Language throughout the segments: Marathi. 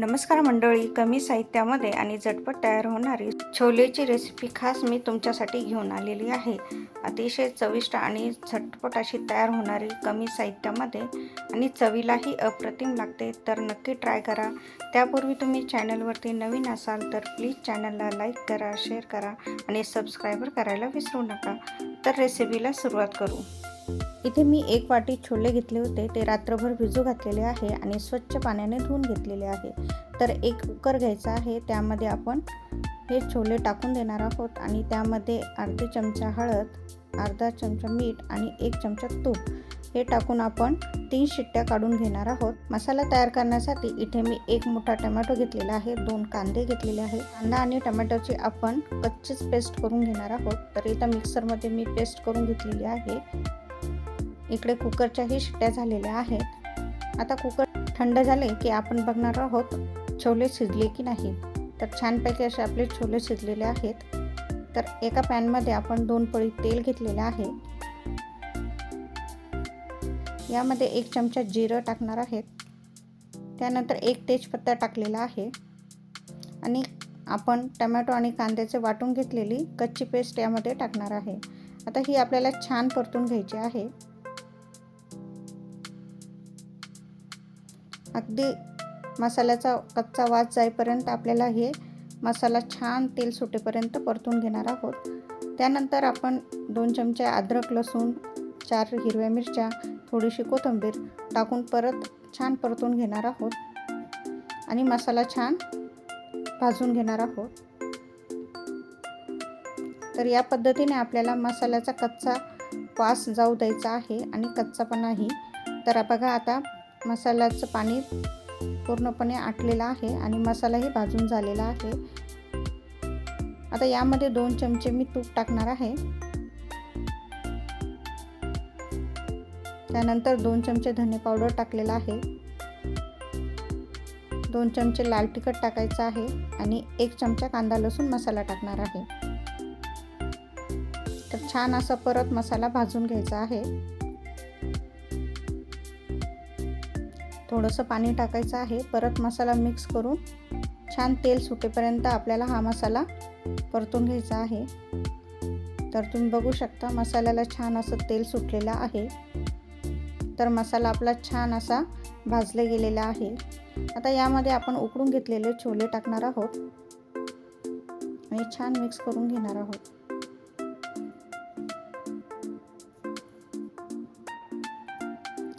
नमस्कार मंडळी कमी साहित्यामध्ये आणि झटपट तयार होणारी छोलेची रेसिपी खास मी तुमच्यासाठी घेऊन आलेली आहे. अतिशय चविष्ट आणि झटपट अशी तयार होणारी कमी साहित्यामध्ये आणि चवीलाही अप्रतिम लागते तर नक्की ट्राय करा. त्यापूर्वी तुम्ही चॅनलवरती नवीन असाल तर प्लीज चॅनलला लाईक करा शेअर करा आणि सबस्क्राईबर करायला विसरू नका. तर रेसिपीला सुरुवात करू. इथे मी एक वाटी छोले घेतले होते. ते रात्रभर भिजू घातलेले आहे आणि स्वच्छ पाण्याने धुवून घेतलेले आहे. तर एक कुकर घ्यायचा आहे. त्यामध्ये आपण हे छोले टाकून देणार आहोत आणि त्यामध्ये अर्धी चमचा हळद अर्धा चमचा मीठ आणि एक चमचा तूप. हे टाकून आपण तीन शिट्ट्या काढून घेणार आहोत. मसाला तयार करण्यासाठी इथे मी एक मोठा टमॅटो घेतलेला आहे. दोन कांदे घेतलेले आहे कांदा आणि टमॅटोची आपण कच्चीच पेस्ट करून घेणार आहोत. तर इथं मिक्सरमध्ये मी पेस्ट करून घेतलेली आहे. इकडे कुकरच्याही शिट्ट्या झालेल्या आहेत. आता कुकर थंड झाले की आपण बघणार आहोत छोले शिजले की नाही. तर छानपैकी असे आपले छोले शिजलेले आहेत. तर एका पॅनमध्ये आपण दोन पळी तेल घेतलेलं आहे. यामध्ये एक चमचा जिरं टाकणार आहेत. त्यानंतर एक तेजपत्ता टाकलेला आहे. आणि आपण टमॅटो आणि कांद्याचे वाटून घेतलेली कच्ची पेस्ट यामध्ये टाकणार आहे. आता ही आपल्याला छान परतून घ्यायची आहे. अगदी मसाल्याचा कच्चा वास जाईपर्यंत आपल्याला हे मसाला छान तेल सुटेपर्यंत परतून घेणार आहोत. त्यानंतर आपण दोन चमचे अद्रक लसूण चार हिरव्या मिरच्या थोडीशी कोथिंबीर टाकून परत छान परतून घेणार आहोत. आणि मसाला छान भाजून घेणार आहोत. तर या पद्धतीने आपल्याला मसाल्याचा कच्चा वास जाऊ द्यायचा आहे आणि कच्चापणाही. तर बघा आता मसाल्याचं पाणी पूर्णपणे आटलेलं आहे आणि मसालाही भाजून झालेला आहे. आता यामध्ये दोन चमचे मी तूप टाकणार आहे. त्यानंतर दोन चमचे धने पावडर टाकलेला आहे. दोन चमचे लाल तिखट टाकायचं आहे आणि एक चमचा कांदा लसूण मसाला टाकणार आहे. तर छान असा परत मसाला भाजून घ्यायचा आहे. थोडंसं पाणी टाकायचं आहे. परत मसाला मिक्स करून छान तेल सुटेपर्यंत आपल्याला हा मसाला परतून घ्यायचा आहे. तर तुम्ही बघू शकता मसाल्याला छान असं तेल सुटलेलं आहे. तर मसाला आपला छान असा भाजले गेलेला आहे. आता यामध्ये आपण उकडून घेतलेले छोले टाकणार आहोत. आणि छान मिक्स करून घेणार आहोत.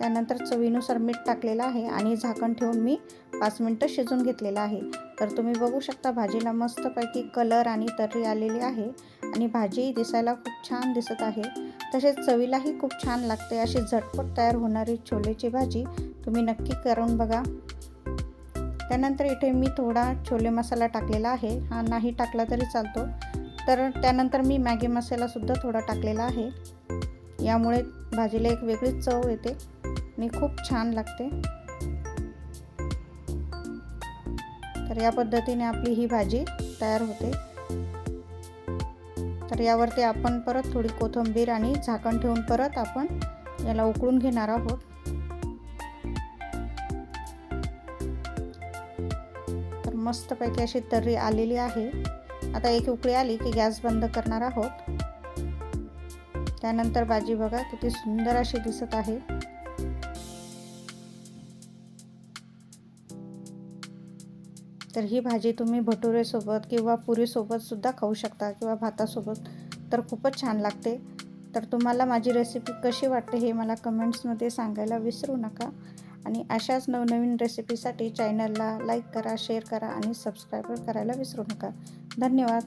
त्यानंतर चवीनुसार मीठ टाकलेलं आहे आणि झाकण ठेवून मी पाच मिनटं शिजून घेतलेलं आहे. तर तुम्ही बघू शकता भाजीला मस्तपैकी कलर आणि तर्री आलेली आहे आणि भाजी दिसायला खूप छान दिसत आहे. तसेच चवीलाही खूप छान लागते अशी झटपट तयार होणारी छोलेची भाजी तुम्ही नक्की करून बघा. त्यानंतर इथे मी थोडा छोले मसाला टाकलेला आहे. हा नाही टाकला तरी चालतो. तर त्यानंतर मी मॅगी मसालासुद्धा थोडा टाकलेला आहे. यामुळे भाजीला एक वेगळीच चव येते. मी खूप छान लागते. तर या पद्धतीने आपली ही भाजी तयार होते. तर यावरती आपण परत थोडी कोथिंबीर आणि झाकण ठेवून परत आपण याला उकळून घेणार आहोत. तर मस्तपैकी अशी तर्री आलेली आहे. आता एक उकळी आली की गॅस बंद करणार आहोत. त्यानंतर भाजी बघा किती सुंदर अशी दिसत आहे. तर ही भाजी तुम्ही भटुरेसोबत किंवा पुरीसोबतसुद्धा खाऊ शकता किंवा भातासोबत. तर खूपच छान लागते. तर तुम्हाला माझी रेसिपी कशी वाटते हे मला कमेंट्समध्ये सांगायला विसरू नका. आणि अशाच नवनवीन रेसिपीसाठी चॅनलला लाईक करा शेअर करा आणि सबस्क्राईब करायला विसरू नका. धन्यवाद.